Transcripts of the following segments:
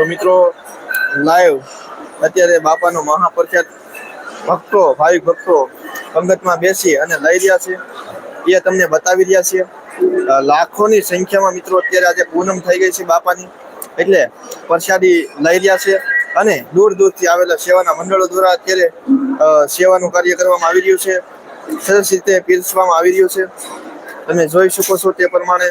તો મિત્રો લાઈવ અત્યારે બાપાનો મહાપ્રખ્યાત ભક્તો, ભાવિક ભક્તો પંગતમાં બેસી અને લઈ રહ્યા છે. એ તમને બતાવી રહ્યા છે. લાખોની સંખ્યામાં મિત્રો અત્યારે આજે પૂનમ થઈ ગઈ છે બાપાની. એટલે પ્રસાદી લઈ રહ્યા છે અને દૂર દૂરથી આવેલા સેવાના મંડળો દ્વારા અત્યારે સેવાનું કાર્ય કરવામાં આવી રહ્યું છે. સરસ રીતે પીરસવામાં આવી રહ્યું છે. તમે જોઈ શકો છો તે પ્રમાણે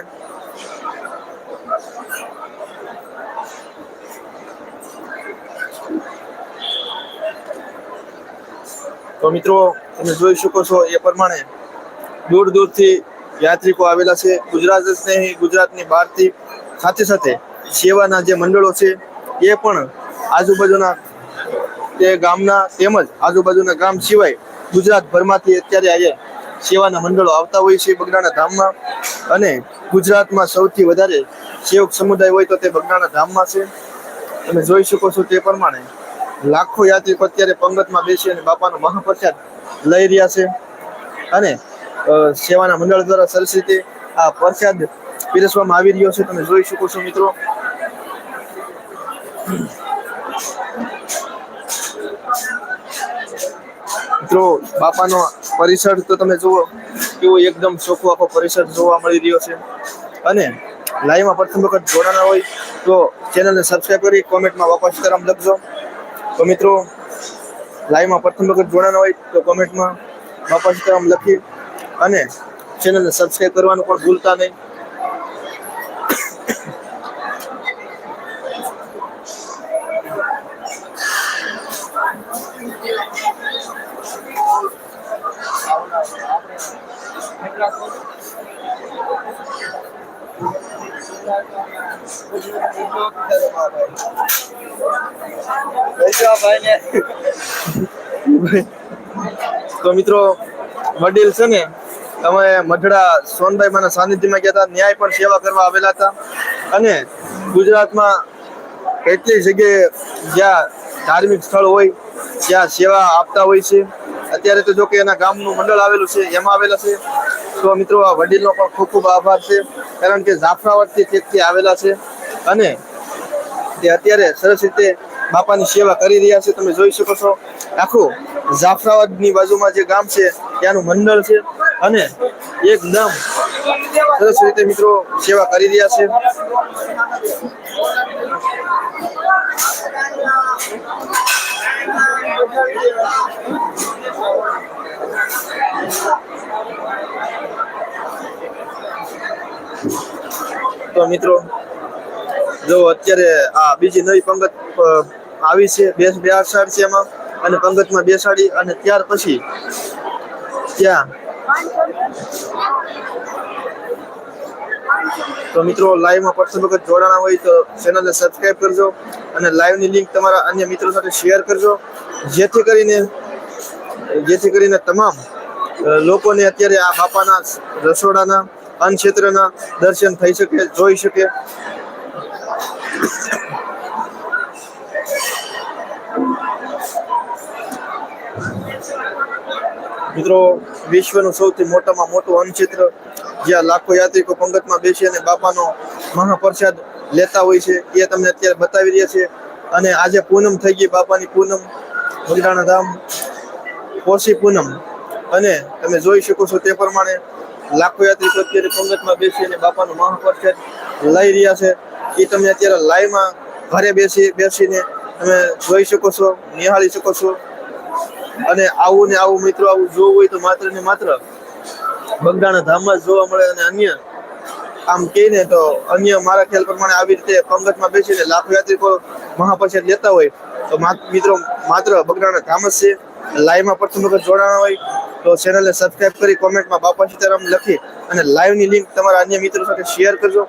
તો મિત્રો, તમે જોઈ શકો છો એ પ્રમાણે દૂર દૂરથી યાત્રિકો આવેલા છે. ગુજરાત જ નહીં ગુજરાતની બહારથી સાથે સાથે સેવાના જે મંડળો છે, એ પણ આજુબાજુના તે ગામના તેમજ આજુબાજુના ગામ સિવાય ગુજરાતભરમાંથી અત્યારે અહીંયા સેવાના મંડળો આવતા હોય છે બગડાના ધામમાં. અને ગુજરાતમાં સૌથી વધારે સેવક સમુદાય હોય તો તે બગડાના ધામમાં છે. તમે જોઈ શકો છો તે પ્રમાણે લાખો યાત્રિકો અત્યારે પંગતમાં બેસી અને બાપાનો મહાપ્રસાદ લઈ રહ્યા છે. અને સેવાના મંડળ દ્વારા સરસ આ પ્રસાદ પીરસવામાં આવી રહ્યો છે. તમે જોઈ શકો છો મિત્રો. મિત્રો, બાપાનો પરિસર તો તમે જુઓ, કેવો એકદમ ચોખ્ખો આખો પરિસર જોવા મળી રહ્યો છે. અને લાઈવમાં પ્રથમ વખત જોડાના હોય તો ચેનલને સબસ્ક્રાઈબ કરી કોમેન્ટમાં બાપા સીતારામ લખજો તો મિત્રો, લાઈવમાં પ્રથમ વખત જોડાના હોય તો કોમેન્ટમાં બાપા સીતારામ લખી અને ચેનલને સબસ્ક્રાઈબ કરવાનું પણ ભૂલતા નહીં. તો મિત્રો, વડીલ છે ને તમે મઢડા સોનભાઈ માના સાનિધ્યમાં ગયા હતા. ન્યાય પણ સેવા કરવા આવેલા હતા. અને ગુજરાતમાં કેટલી જગ્યાએ જ્યાં ધાર્મિક સ્થળ હોય, ત્યાં સેવા આપતા હોય છે. અત્યારે તો જો કે એના ગામનું મંડળ આવેલું છે, એમાં આવેલા છે. તો મિત્રો, આ વડીલનો પણ ખૂબ ખૂબ આભાર છે, કારણ કે જાફરાવડથી ચેકથી આવેલા છે. અને તે અત્યારે સરસ રીતે બાપાની સેવા કરી રહ્યા છે, તમે જોઈ શકો છો. આખું જાફરાબાદની બાજુમાં જે ગામ છે, ત્યાંનું મંડળ છે. અને એકદમ સરસ રીતે મિત્રો સેવા કરી રહ્યા છે. મિત્રો. જો અત્યારે આ બીજી નવી પંગત આવી છે, બે બેસાડ છે એમાં. અને પંગતમાં બેસાડી અને ત્યાર પછી ત્યાં તો મિત્રો, લાઈવમાં પ્રથમ વખત જોડાણા હોય તો ચેનલને સબસ્ક્રાઇબ કરજો અને લાઈવની લિંક તમારા અન્ય મિત્રો સાથે શેર કરજો. જેથી કરીને જેથી કરીને તમામ લોકોને અત્યારે આ બાપાના રસોડાના અન્ન ક્ષેત્રના દર્શન થઈ શકે, જોઈ શકે. મિત્રો, વિશ્વનું સૌથી મોટામાં મોટું અન્નક્ષેત્ર જ્યાં લાખો યાત્રિકો પંગતમાં બેસી અને બાપાનો મહાપ્રસાદ લેતા હોય છે, એ તમને અત્યારે બતાવી રહ્યા છે. અને આજે પૂનમ થઈ ગઈ બાપાની પૂનમ. બગડાણા ધામ પોષી પૂનમ. અને તમે જોઈ શકો છો તે પ્રમાણે લાખો યાત્રિકો અત્યારે પંગતમાં બેસી અને બાપાનો મહાપ્રસાદ લઈ રહ્યા છે. એ તમે અત્યારે લાઈવમાં ઘરે બેસી, બેસીને તમે જોઈ શકો છો, નિહાળી શકો છો. અને આવું ને આવું મિત્રો, આવું જોવું હોય તો માત્ર ને માત્ર બગડાના ધામમાં જોવા મળે અને અન્ય આમ કહીને તો અન્ય મારા ખ્યાલ પ્રમાણે આવી રીતે પંગતમાં બેસીને લાખો યાત્રિકો મહાપ્રસાદ લેતા હોય તો મિત્રો, માત્ર બગડાના ધામ જ છે. લાઈવમાં પ્રથમ વખત જોડાણા હોય. તો ચેનલને સબસ્ક્રાઇબ કરી કોમેન્ટમાં બાપા સીતારામ લખી અને લાઈવની લિંક તમારા અન્ય મિત્રો સાથે શેર કરજો.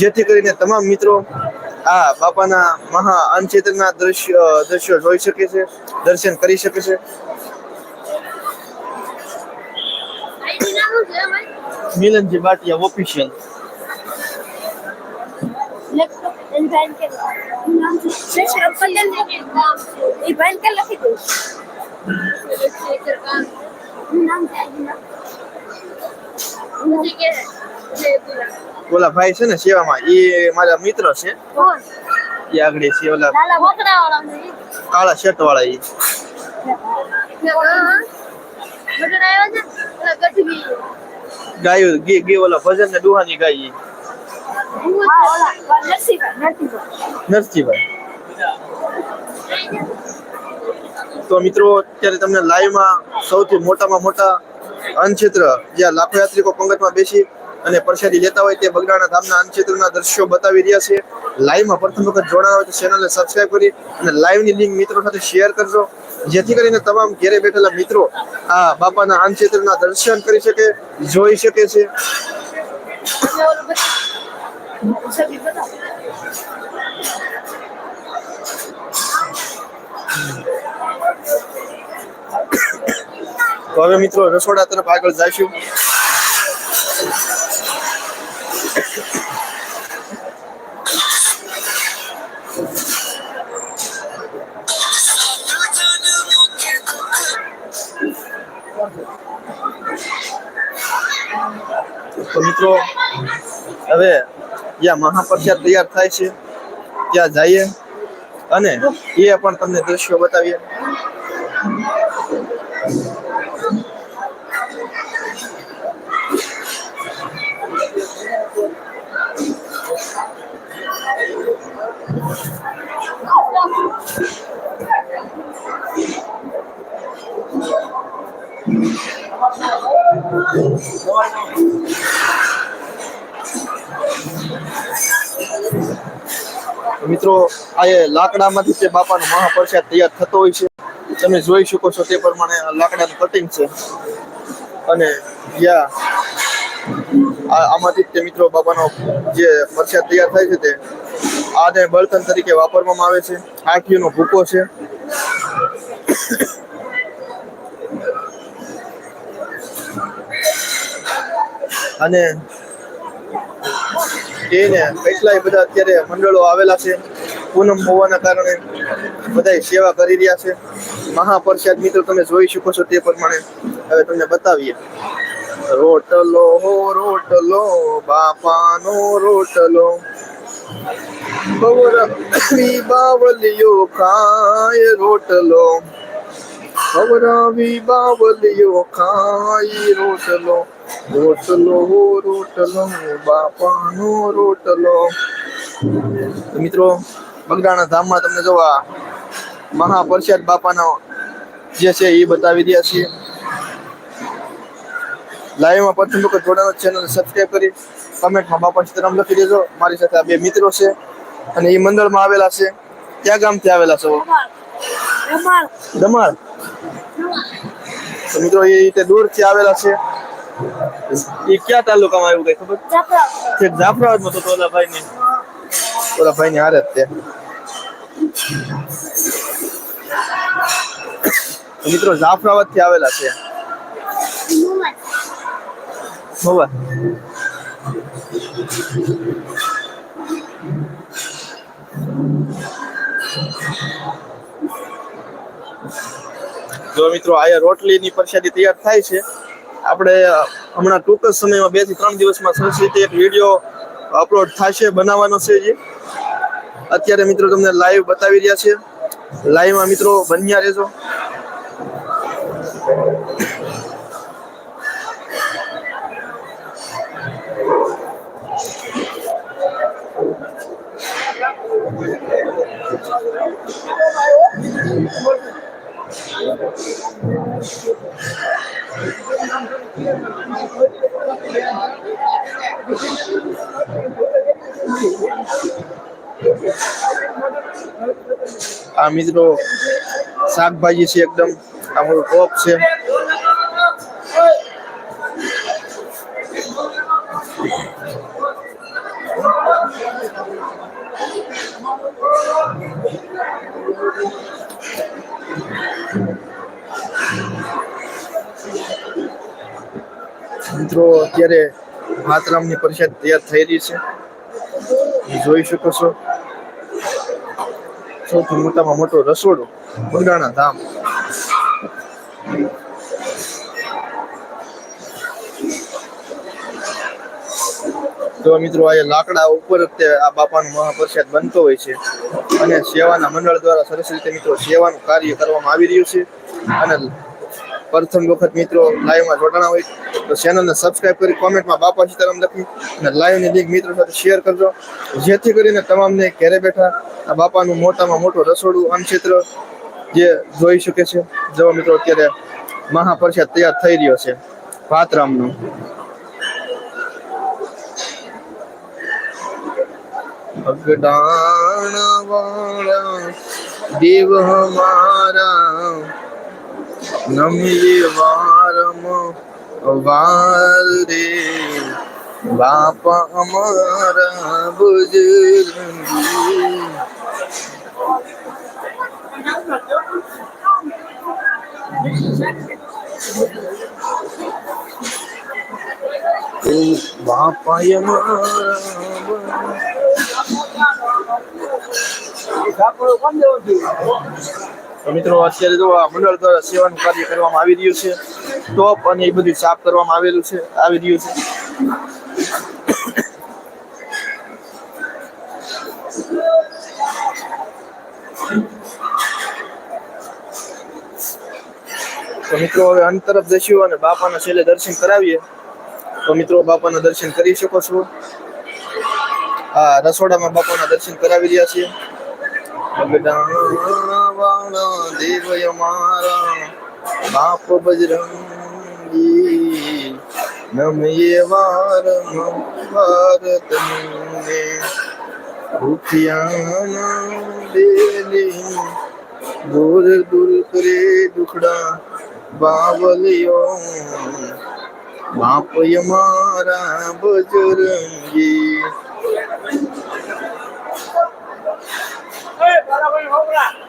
જેથી કરીને તમામ મિત્રો આ બાપાના મહા અનચેતનના દ્રશ્ય, દ્રશ્યો જોઈ શકે છે, દર્શન કરી શકે છે. મિલનજી બાટિયા ઓફિશિયલ લખી દઉં. ઓલા ભાઈ છે ને સેવામાં એ મારા મિત્ર છે. એ આગળ છે ઓલા કાળા શર્ટ વાળા એ ગાયું ગે ગે ઓલા ભજન ને દુહાની ગાય ઈ. હા ઓલા નરસિંહભાઈ નરસિંહભાઈ. નરસિંહભાઈ. તો મિત્રો, અત્યારે તમને લાઈવમાં સૌથી મોટામાં મોટા અન્નક્ષેત્ર જ્યાં લાખો યાત્રિકો પંગતમાં બેસી અને પ્રસાદી લેતા હોય તે બગડાણા ધામના અન્નક્ષેત્રના દ્રશ્યો બતાવી રહ્યા છે. લાઈવમાં પ્રથમ વખત જોડાણ હોય તો ચેનલને સબસ્ક્રાઇબ કરી અને લાઈવની લિંક મિત્રો સાથે શેર કરજો. જેથી કરીને તમામ ઘેરે બેઠેલા મિત્રો આ બાપાના અન્નક્ષેત્રના દર્શન કરી શકે, જોઈ શકે છે. તો હવે મિત્રો રસોડા તરફ આગળ જઈશું. તો મિત્રો, હવે જ્યાં મહાપ્રસાદ તૈયાર થાય છે, ત્યાં જઈએ અને એ પણ તમને દ્રશ્યો બતાવીએ. મિત્રો, આ લાકડામાંથી તે બાપાનો મહાપ્રસાદ તૈયાર થતો હોય છે, તમે જોઈ શકો છો તે પ્રમાણે લાકડાનું કટિંગ છે. અને આ- આમાંથી તે મિત્રો બાપાનો જે પ્રસાદ તૈયાર થાય છે તે આને બળતણ તરીકે વાપરવામાં આવે છે. આંખીનો ભૂકો છે. અને એને કેટલાય બધા અત્યારે મંડળો આવેલા છે. પૂનમ હોવાના કારણે બધા સેવા કરી રહ્યા છે. મહાપ્રસાદ મિત્રો તમે જોઈ શકો છો તે પ્રમાણે. હવે તમને બતાવીએ. રોટલો હો, રોટલો, બાપાનો રોટલો. ખવરાવી બાવલિયો ખાય રોટલો. ખવરાવી બાવલિયો ખાય રોટલો. રોટલો હો, રોટલો, બાપાનો રોટલો. મિત્રો બગડાણા ધામમાં તમને જોવા મહાપ્રસાદ બાપાનો જે છે એ બતાવી રહ્યા છીએ. લાઈવમાં પ્રથમ વખત જોડાનો ચેનલ સબસ્ક્રાઈબ કરી કમેન્ટમાં બાપા સીતારામ લખી દેજો. મારી સાથે આ બે મિત્રો છે અને એ મંદિરમાં આવેલા છે. ક્યાં ગામથી આવેલા છો? દમણ મિત્રો એ રીતે દૂરથી આવેલા છે. એ ક્યાં તાલુકામાં આવ્યું કઈ ખબર? જાફરાબાદમાં તો તો ઓલા ભાઈ ની ઓલા ભાઈ ની હારે તે મિત્રો જાફરાબાદથી આવેલા છે જો મિત્રો આયા રોટલીની પ્રસાદી તૈયાર થાય છે. આપણે હમણાં ટૂંક જ સમયમાં બેથી ત્રણ દિવસમાં સંસ્કૃતિ એક વીડિયો અપલોડ થશે, બનાવવાનો છે જે. અત્યારે મિત્રો તમને લાઈવ બતાવી રહ્યા છે લાઈવમાં મિત્રો બન્યા રહેજો. આ મિત્રો શાકભાજી છે એકદમ. મોટું ટોપ છે. મિત્રો, અત્યારે ભાતરામની પરિષદ તૈયાર થઈ રહી છે. જોઈ શકો છો. સૌથી મોટામાં મોટો રસોડો બગડાણા ધામ. તો મિત્રો, આ લાકડા ઉપર જ આ બાપાનો મહાપ્રસાદ બનતો હોય છે. અને સેવાના મંડળ દ્વારા સરસ રીતે મિત્રો સેવાનું કાર્ય કરવામાં આવી રહ્યું છે. અને પ્રથમ વખત મિત્રો લાઈવમાં જોડાણા હોય, તો ચેનલને સબસ્ક્રાઈબ કરી કોમેન્ટમાં બાપા સીતારામ લખી અને લાઈવની લિંક મિત્રો સાથે શેર કરજો. જેથી કરીને તમામને ઘેરે બેઠા આ બાપાનું મોટામાં મોટું રસોડું, અન્નક્ષેત્ર જે જોઈ શકે છે. જો મિત્રો અત્યારે મહાપ્રસાદ તૈયાર થઈ રહ્યો છે. ભાતરામનો. અગડાણ વાળા, દેવ હમારા નમિયે વારમ વાર રે. બાપા અમારા બજરંગી બાપા અમારા તો મિત્રો, અત્યારે જો આ મંડળ દ્વારા સેવાનું કાર્ય કરવામાં આવી રહ્યું છે. ટોપ અને એ બધું સાફ કરવામાં આવેલું છે, આવી રહ્યું છે. તો મિત્રો, હવે અંત તરફ જશું અને બાપાના છેલ્લે દર્શન કરાવીએ. તો મિત્રો, બાપાના દર્શન કરી શકો છો. હા રસોડામાં બાપાના દર્શન કરાવી રહ્યા છીએ. વાળા દેવય મારા. બાપ બજરંગી નમયે વાર ભારત ને ભૂખિયાના બેલી દૂર દૂર કરે દુખડા બાવલિયો. બાપય મારા બજરંગી. એ બરાબર હોબરા